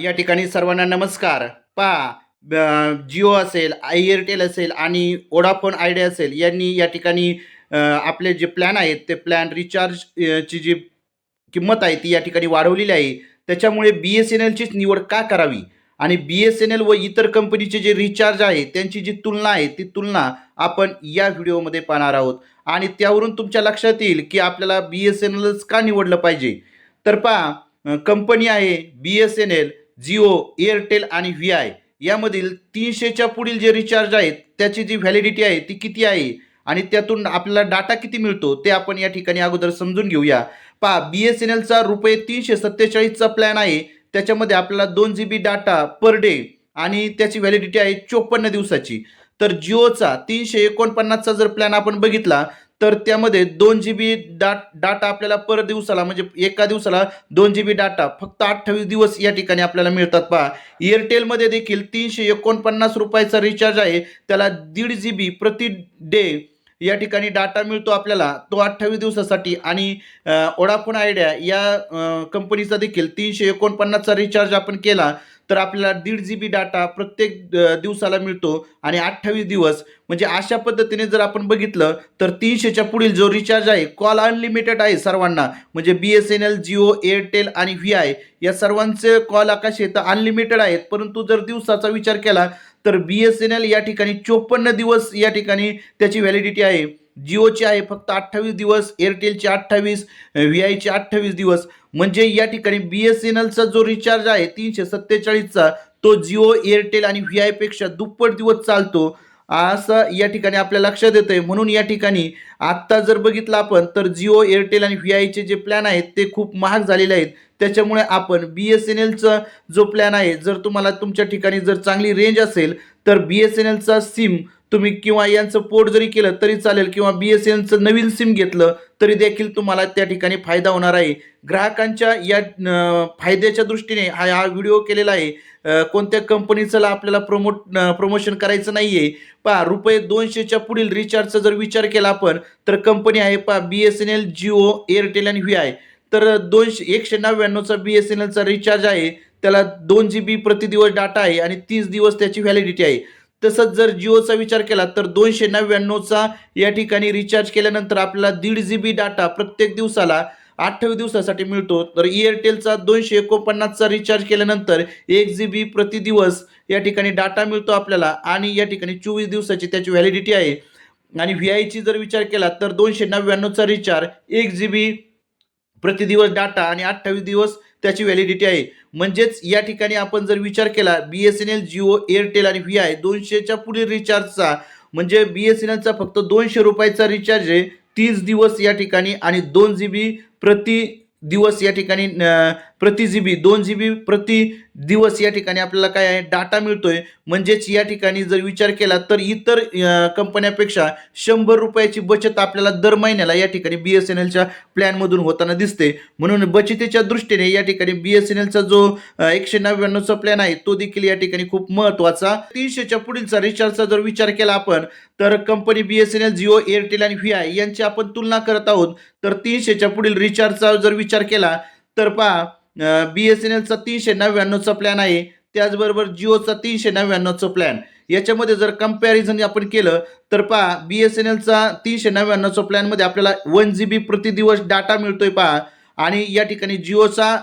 या ठिकाणी सर्वांना नमस्कार. पहा जिओ असेल एअरटेल असेल आणि वोडाफोन आयडिया असेल यांनी या ठिकाणी आपले जे प्लॅन आहेत ते प्लॅन रिचार्ज ची जी किंमत आहे ती या ठिकाणी वाढवलेली आहे. त्याच्यामुळे बी एस एन एलचीच निवड का करावी? आणि बी एस एन एल व इतर कंपनीचे जे रिचार्ज आहे त्यांची जी तुलना आहे ती तुलना आपण या व्हिडिओमध्ये पाहणार आहोत. आणि त्यावरून तुमच्या लक्षात येईल की आपल्याला बी एस एन एलच का निवडलं पाहिजे? तर पहा कंपनी आहे B S N L Jio Airtel आणि व्ही आय यामधील तीनशेच्या पुढील जे रिचार्ज आहेत त्याची जी व्हॅलिडिटी आहे ती किती आहे? आणि त्यातून आपल्याला डाटा किती मिळतो ते आपण या ठिकाणी अगोदर समजून घेऊया. पहा बी एस एन एलचा रुपये तीनशे सत्तेचाळीसचा प्लॅन आहे. त्याच्यामध्ये आपल्याला दोन जी बी डाटा पर डे आणि त्याची व्हॅलिडिटी आहे चोपन्न दिवसाची. तर जिओचा तीनशे एकोणपन्नासचा जर प्लॅन आपण बघितला तर त्यामध्ये दोन जी बी डा डाटा आपल्याला पर दिवसाला म्हणजे एका दिवसाला दोन जी बी डाटा फक्त अठ्ठावीस दिवस या ठिकाणी आपल्याला मिळतात पहा. एअरटेलमध्ये देखील तीनशे एकोणपन्नास रुपयाचा रिचार्ज आहे. त्याला दीड जी बी प्रति डे या ठिकाणी डाटा मिळतो आपल्याला. तो अठ्ठावीस दिवसासाठी. आणि ओडाफोन आयडिया या कंपनीचा देखील तीनशे एकोणपन्नासचा रिचार्ज आपण केला. तर आपल्याला दीड जी बी डाटा प्रत्येक दिवसाला मिळतो आणि अठ्ठावीस दिवस. म्हणजे अशा पद्धतीने जर आपण बघितलं तर तीनशेच्या पुढील जो रिचार्ज आहे कॉल अनलिमिटेड आहे सर्वांना. म्हणजे B S N L Jio Airtel आणि व्ही आय या सर्वांचे कॉल आकाश येतं अनलिमिटेड आहेत. परंतु जर दिवसाचा विचार केला तर बी एस एन एल या ठिकाणी चोपन्न दिवस या ठिकाणी त्याची व्हॅलिडिटी आहे. जिओची आहे फक्त अठ्ठावीस दिवस एअरटेलचे अठ्ठावीस व्ही आयचे अठ्ठावीस दिवस. म्हणजे या ठिकाणी बी एस एन एलचा जो रिचार्ज आहे तीनशे सत्तेचाळीसचा तो जिओ एअरटेल आणि व्ही आयपेक्षा दुप्पट दिवस चालतो. असं या ठिकाणी आपल्या लक्षात येतं आहे म्हणून या ठिकाणी आत्ता जर बघितलं आपण तर जिओ एअरटेल आणि व्ही आयचे जे प्लॅन आहेत ते खूप महाग झालेले आहेत. त्याच्यामुळे आपण बी एस एन एलचा जो प्लॅन आहे जर तुम्हाला तुमच्या ठिकाणी जर चांगली रेंज असेल तर बी एस एन एलचा सिम तुम्ही किंवा यांचं पोट जरी केलं तरी चालेल किंवा बी एस एन नवीन सिम घेतलं तरी देखील तुम्हाला त्या ठिकाणी फायदा होणार आहे. ग्राहकांच्या या फायद्याच्या दृष्टीने हा हा व्हिडिओ केलेला आहे. कोणत्या कंपनीचं आपल्याला प्रमोट प्रमोशन करायचं नाही आहे पहा रुपये दोनशेच्या पुढील रिचार्जचा जर विचार केला आपण तर कंपनी आहे पहा B S N L Jio Airtel आणि व्ही आय तर दोनशे एकशे नव्याण्णवचा बी एस एन एलचा रिचार्ज आहे. त्याला दोन जी बी प्रतिदिवस डाटा आहे आणि तीस दिवस त्याची व्हॅलिडिटी आहे. तसंच जर जिओचा विचार केला तर दोनशे नव्याण्णवचा या ठिकाणी रिचार्ज केल्यानंतर आपल्याला दीड जी बी डाटा प्रत्येक दिवसाला अठ्ठावीस दिवसासाठी मिळतो. तर एअरटेलचा दोनशे एकोणपन्नासचा रिचार्ज केल्यानंतर एक जी बी प्रति दिवस या ठिकाणी डाटा मिळतो आपल्याला आणि या ठिकाणी चोवीस दिवसाची त्याची व्हॅलिडिटी आहे. आणि व्ही आयची जर विचार केला तर दोनशे नव्याण्णवचा रिचार्ज एक जी बी प्रति दिवस डाटा आणि अठ्ठावीस दिवस त्याची व्हॅलिडिटी आहे. म्हणजेच या ठिकाणी आपण जर विचार केला B S N L Jio Airtel आणि व्ही आय दोनशेच्या पुढील रिचार्जचा म्हणजे बी एस एन एलचा फक्त दोनशे रुपयाचा रिचार्ज आहे तीस दिवस या ठिकाणी आणि दोन जी बी प्रति दिवस या ठिकाणी प्रति जी बी दोन जी बी प्रति दिवस या ठिकाणी आपल्याला काय आहे? डाटा मिळतोय. म्हणजेच या ठिकाणी जर विचार केला तर इतर कंपन्यापेक्षा शंभर रुपयाची बचत आपल्याला दर महिन्याला या ठिकाणी बी एस एन एलच्या प्लॅनमधून होताना दिसते. म्हणून बचतीच्या दृष्टीने या ठिकाणी बी एस एन एलचा जो एकशे नव्याण्णवचा प्लॅन आहे तो देखील या ठिकाणी खूप महत्त्वाचा. तीनशेच्या पुढीलचा रिचार्जचा जर विचार केला आपण तर company B S N L Jio Airtel आणि व्ही आय यांची आपण तुलना करत आहोत. तर तीनशेच्या पुढील रिचार्जचा जर विचार केला तर पहा बी एस एन एलचा तीनशे नव्याण्णवचा प्लॅन आहे. त्याचबरोबर जिओचा तीनशे नव्याण्णवचा प्लॅन याच्यामध्ये जर कंपॅरिझन आपण केलं तर पहा बी एस एन एलचा तीनशे नव्याण्णवचा प्लॅनमध्ये आपल्याला वन जी बी प्रति दिवस डाटा मिळतोय पहा. आणि या ठिकाणी जिओचा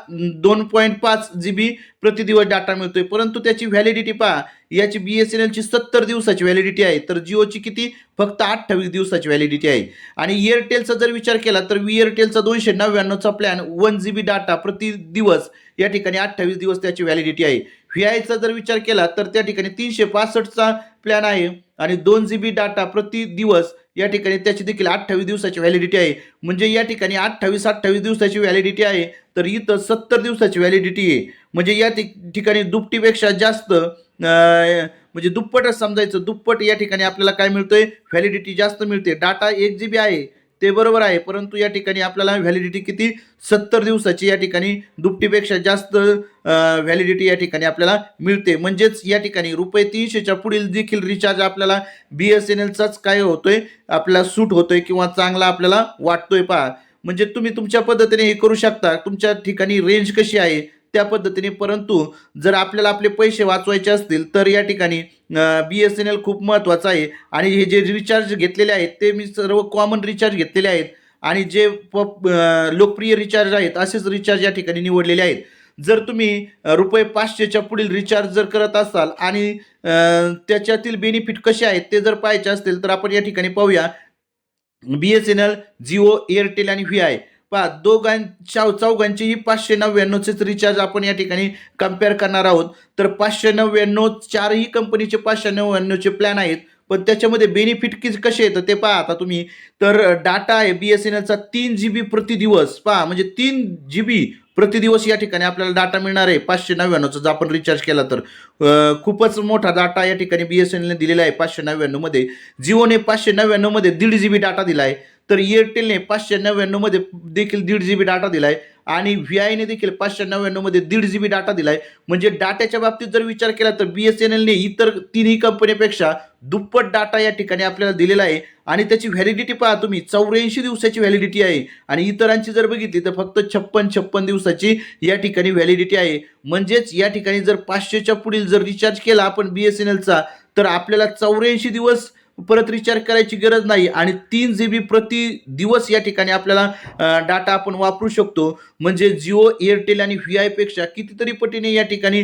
दोन पॉईंट पाच जी बी प्रतिदिवस डाटा मिळतोय. परंतु त्याची व्हॅलिडिटी पहा याची बी एस एन एलची सत्तर दिवसाची व्हॅलिडिटी आहे. तर जिओची किती? फक्त अठ्ठावीस दिवसाची व्हॅलिडिटी आहे. आणि एअरटेलचा जर विचार केला तर एअरटेलचा दोनशे नव्याण्णवचा plan one G B data प्रति दिवस या ठिकाणी अठ्ठावीस दिवस त्याची व्हॅलिडिटी आहे. व्ही आयचा जर विचार केला तर त्या ठिकाणी तीनशे पासष्टचा प्लॅन आहे. आणि दोन जी बी डाटा प्रति दिवस या ठिकाणी त्याची देखील अठ्ठावीस दिवसाची व्हॅलिडिटी आहे. म्हणजे या ठिकाणी अठ्ठावीस अठ्ठावीस दिवसाची व्हॅलिडिटी आहे तर इथं सत्तर दिवसाची व्हॅलिडिटी आहे. म्हणजे या ठिकाणी दुपटीपेक्षा जास्त म्हणजे दुप्पटच समजायचं. दुप्पट या ठिकाणी आपल्याला काय मिळतोय? व्हॅलिडिटी जास्त मिळते. डाटा एक जी बी आहे. ते बरोबर आहे. परंतु या ठिकाणी आपल्याला व्हॅलिडिटी किती? सत्तर दिवसाची या ठिकाणी दुपटीपेक्षा जास्त व्हॅलिडिटी या ठिकाणी आपल्याला मिळते. म्हणजेच या ठिकाणी रुपये तीनशेच्या पुढील देखील रिचार्ज आपल्याला बी एस एन एलचाच काय होतोय? आपल्याला सूट होतोय किंवा चांगला आपल्याला वाटतोय पहा. म्हणजे तुम्ही तुमच्या पद्धतीने हे करू शकता. तुमच्या ठिकाणी रेंज कशी आहे? त्या पद्धतीने. परंतु जर आपल्याला आपले पैसे वाचवायचे असतील तर या ठिकाणी बी एस एन एल खूप महत्त्वाचं आहे. आणि हे जे रिचार्ज घेतलेले आहेत ते मी सर्व कॉमन रिचार्ज घेतलेले आहेत. आणि जे प लोकप्रिय रिचार्ज आहेत असेच रिचार्ज या ठिकाणी निवडलेले आहेत. जर तुम्ही रुपये पाचशेच्या पुढील रिचार्ज जर करत असाल आणि त्याच्यातील बेनिफिट कसे आहेत ते जर पाहायचे असतील तर आपण या ठिकाणी पाहूया. B S N L Jio Airtel आणि व्ही आय पहा दोघांच्या चौघांचेही पाचशे नव्याण्णवचेच रिचार्ज आपण या ठिकाणी कंपेअर करणार आहोत. तर पाचशे नव्याण्णव चारही कंपनीचे पाचशे नव्याण्णवचे प्लॅन आहेत. पण त्याच्यामध्ये बेनिफिट कि कसे येतं ते पहा आता तुम्ही. तर डाटा आहे बी एस एन एलचा तीन जी बी प्रतिदिवस. पहा म्हणजे तीन जी बी प्रतिदिवस या ठिकाणी आपल्याला डाटा मिळणार आहे. पाचशे नव्याण्णवचा जर आपण रिचार्ज केला तर. खूपच मोठा डाटा या ठिकाणी बी एस एन एलने दिलेला आहे पाचशे नव्याण्णवमध्ये. जिओने पाचशे नव्याण्णवमध्ये दीड जी बी डाटा दिला आहे. तर एअरटेलने पाचशे नव्याण्णवमध्ये देखील दीड जी बी डाटा दिला आहे आणि व्ही आयने देखील पाचशे नव्याण्णवमध्ये दीड जी बी डाटा दिला आहे म्हणजे डाट्याच्या बाबतीत जर विचार केला तर बी एस एन एलने इतर तिन्ही कंपनीपेक्षा दुप्पट डाटा या ठिकाणी आपल्याला दिलेला आहे. आणि त्याची व्हॅलिडिटी पहा तुम्ही. चौऱ्याऐंशी दिवसाची व्हॅलिडिटी आहे. आणि इतरांची जर बघितली तर फक्त छप्पन छप्पन दिवसाची या ठिकाणी व्हॅलिडिटी आहे. म्हणजेच या ठिकाणी जर पाचशेच्या पुढील जर रिचार्ज केला आपण बी एस एन एलचा तर आपल्याला चौऱ्याऐंशी दिवस परत रिचार्ज करायची गरज नाही आणि तीन जी बी प्रति दिवस या ठिकाणी आपल्याला डाटा आपण वापरू शकतो. म्हणजे जिओ एअरटेल आणि व्ही आयपेक्षा कितीतरी पटीने या ठिकाणी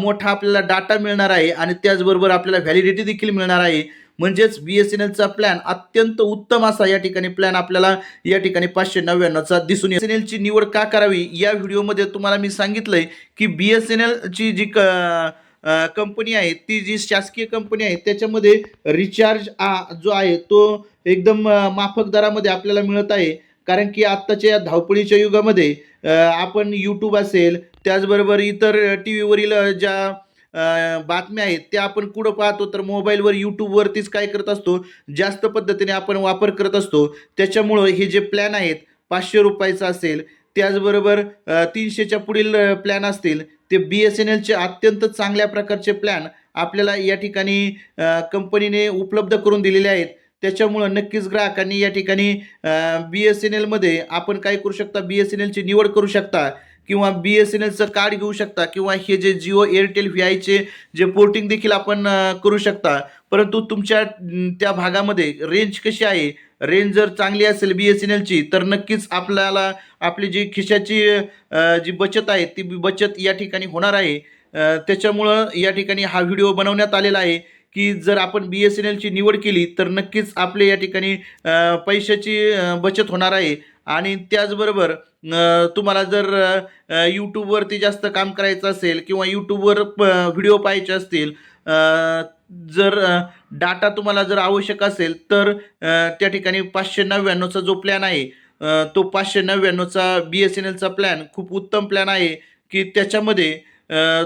मोठा आपल्याला डाटा मिळणार आहे आणि त्याचबरोबर आपल्याला व्हॅलिडिटी देखील मिळणार आहे. म्हणजेच बी एस एन एलचा प्लॅन अत्यंत उत्तम असा या ठिकाणी प्लॅन आपल्याला या ठिकाणी पाचशे नव्याण्णवचा दिसून एस एन एलची निवड का करावी या व्हिडिओमध्ये तुम्हाला मी सांगितलंय की बी एस एन एलची जी क कंपनी आहे ती जी शासकीय कंपनी आहे त्याच्यामध्ये रिचार्ज जो आहे तो एकदम माफक दरामध्ये आपल्याला मिळत आहे. कारण की आत्ताच्या या धावपळीच्या युगामध्ये आपण यूट्यूब असेल त्याचबरोबर इतर टी व्हीवरील ज्या बातम्या आहेत त्या आपण कुठं पाहतो तर मोबाईलवर यूट्यूबवरतीच काय करत असतो जास्त पद्धतीने आपण वापर करत असतो. त्याच्यामुळं हे जे प्लॅन आहेत पाचशे रुपयाचं असेल त्याचबरोबर तीनशेच्या पुढील प्लॅन असतील ते बी एस एन एलचे अत्यंत चांगल्या प्रकारचे प्लॅन आपल्याला या ठिकाणी कंपनीने उपलब्ध करून दिलेले आहेत. त्याच्यामुळं नक्कीच ग्राहकांनी या ठिकाणी बी एस एन एलमध्ये आपण काय करू शकता? बी एस एन एलची निवड करू शकता किंवा बी एस एन एलचं कार्ड घेऊ शकता किंवा हे जे जिओ एअरटेल व्ही आयचे जे पोर्टिंग देखील आपण करू शकता. परंतु तुमच्या त्या भागामध्ये रेंज कशी आहे? रेंज जर चांगली असेल बी एस एन एलची तर नक्कीच आपल्याला आपली जी खिशाची जी बचत आहे ती बचत या ठिकाणी होणार आहे. त्याच्यामुळं या ठिकाणी हा व्हिडिओ बनवण्यात आलेला आहे की जर आपण बी एस एन एलची निवड केली तर नक्कीच आपले या ठिकाणी पैशाची बचत होणार आहे. आणि त्याचबरोबर तुम्हाला जर यूट्यूबवरती जास्त काम करायचं असेल किंवा यूट्यूबवर व्हिडिओ पाहायचे असतील जर डाटा तुम्हाला जर आवश्यक असेल तर त्या ठिकाणी पाचशे नव्याण्णवचा जो प्लॅन आहे तो पाचशे नव्याण्णवचा बी एस एन एलचा प्लॅन खूप उत्तम प्लॅन आहे की त्याच्यामध्ये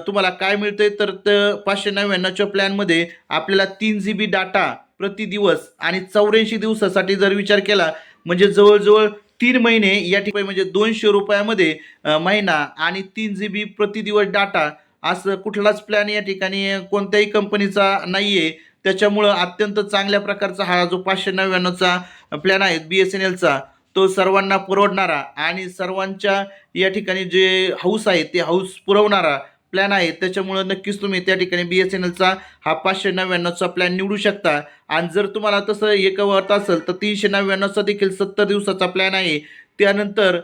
तुम्हाला काय मिळतंय तर तर पाचशे नव्याण्णवच्या प्लॅनमध्ये आपल्याला तीन जी बी डाटा प्रति दिवस आणि चौऱ्याऐंशी दिवसासाठी जर विचार केला म्हणजे जवळजवळ तीन महिने या ठिकाणी म्हणजे दोनशे रुपयामध्ये महिना आणि तीन जी बी प्रति दिवस डाटा असं कुठलाच प्लॅन या ठिकाणी कोणत्याही कंपनीचा नाही आहे त्याच्यामुळं अत्यंत चांगल्या प्रकारचा हा जो पाचशे नव्याण्णवचा प्लॅन आहे बी एस एन एलचा तो सर्वांना पुरवणारा आणि सर्वांच्या या ठिकाणी जे हाऊस आहे ते हाऊस पुरवणारा प्लॅन आहे. त्याच्यामुळं नक्कीच तुम्ही त्या ठिकाणी बी एस एन एलचा हा पाचशे नव्याण्णवचा प्लॅन निवडू शकता. आणि जर तुम्हाला तसं एक वाटत असेल तर तीनशे नव्याण्णवचा देखील सत्तर दिवसाचा प्लॅन आहे. त्यानंतर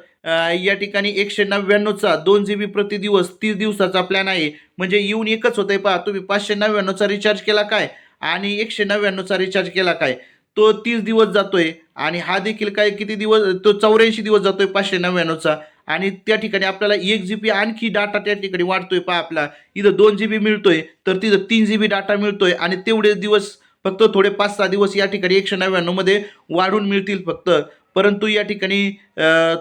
या ठिकाणी एकशे नव्याण्णवचा दोन जी बी प्रति दिवस तीस दिवसाचा प्लॅन आहे. म्हणजे येऊन एकच होतंय पहा तुम्ही पाचशे नव्याण्णवचा रिचार्ज केला काय? आणि एकशे नव्याण्णवचा रिचार्ज केला काय? तो तीस दिवस जातोय आणि हा देखील काय किती दिवस तो चौऱ्याऐंशी दिवस जातोय पाचशे नव्याण्णवचा. आणि त्या ठिकाणी आपल्याला एक जी बी आणखी डाटा त्या ठिकाणी वाढतोय पहा आपला. इथं दोन जी बी मिळतोय तर तिथं तीन जी बी डाटा मिळतोय आणि तेवढेच दिवस फक्त थोडे पाच सहा दिवस या ठिकाणी एकशे नव्याण्णवमध्ये वाढून मिळतील फक्त. परंतु या ठिकाणी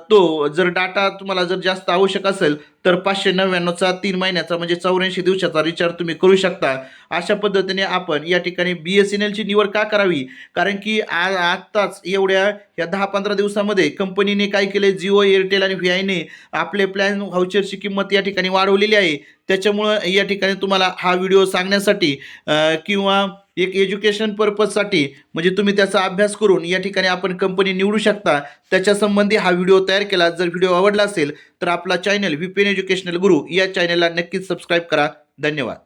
तो जर डाटा तुम्हाला जर जास्त आवश्यक असेल तर पाचशे नव्याण्णवचा तीन महिन्याचा म्हणजे चौऱ्याऐंशी दिवसाचा रिचार्ज तुम्ही करू शकता. अशा पद्धतीने आपण या ठिकाणी बी एस एन एलची निवड का करावी? कारण की आ आत्ताच एवढ्या या दहा पंधरा दिवसामध्ये कंपनीने काय केले जिओ एअरटेल आणि व्ही आयने आपले प्लॅन व्हाउचरची किंमत या ठिकाणी वाढवलेली आहे. त्याच्यामुळं या ठिकाणी तुम्हाला हा व्हिडिओ सांगण्यासाठी किंवा एक एज्युकेशन पर्पजसाठी म्हणजे तुम्ही त्याचा अभ्यास करून या ठिकाणी आपण कंपनी निवडू शकता. त्याच्यासंबंधी हा व्हिडिओ तयार केला. जर व्हिडिओ आवडला असेल तर आपला चॅनल व्हीपीएन एन एज्युकेशनल गुरु या चॅनलला नक्कीच सबस्क्राईब करा. धन्यवाद.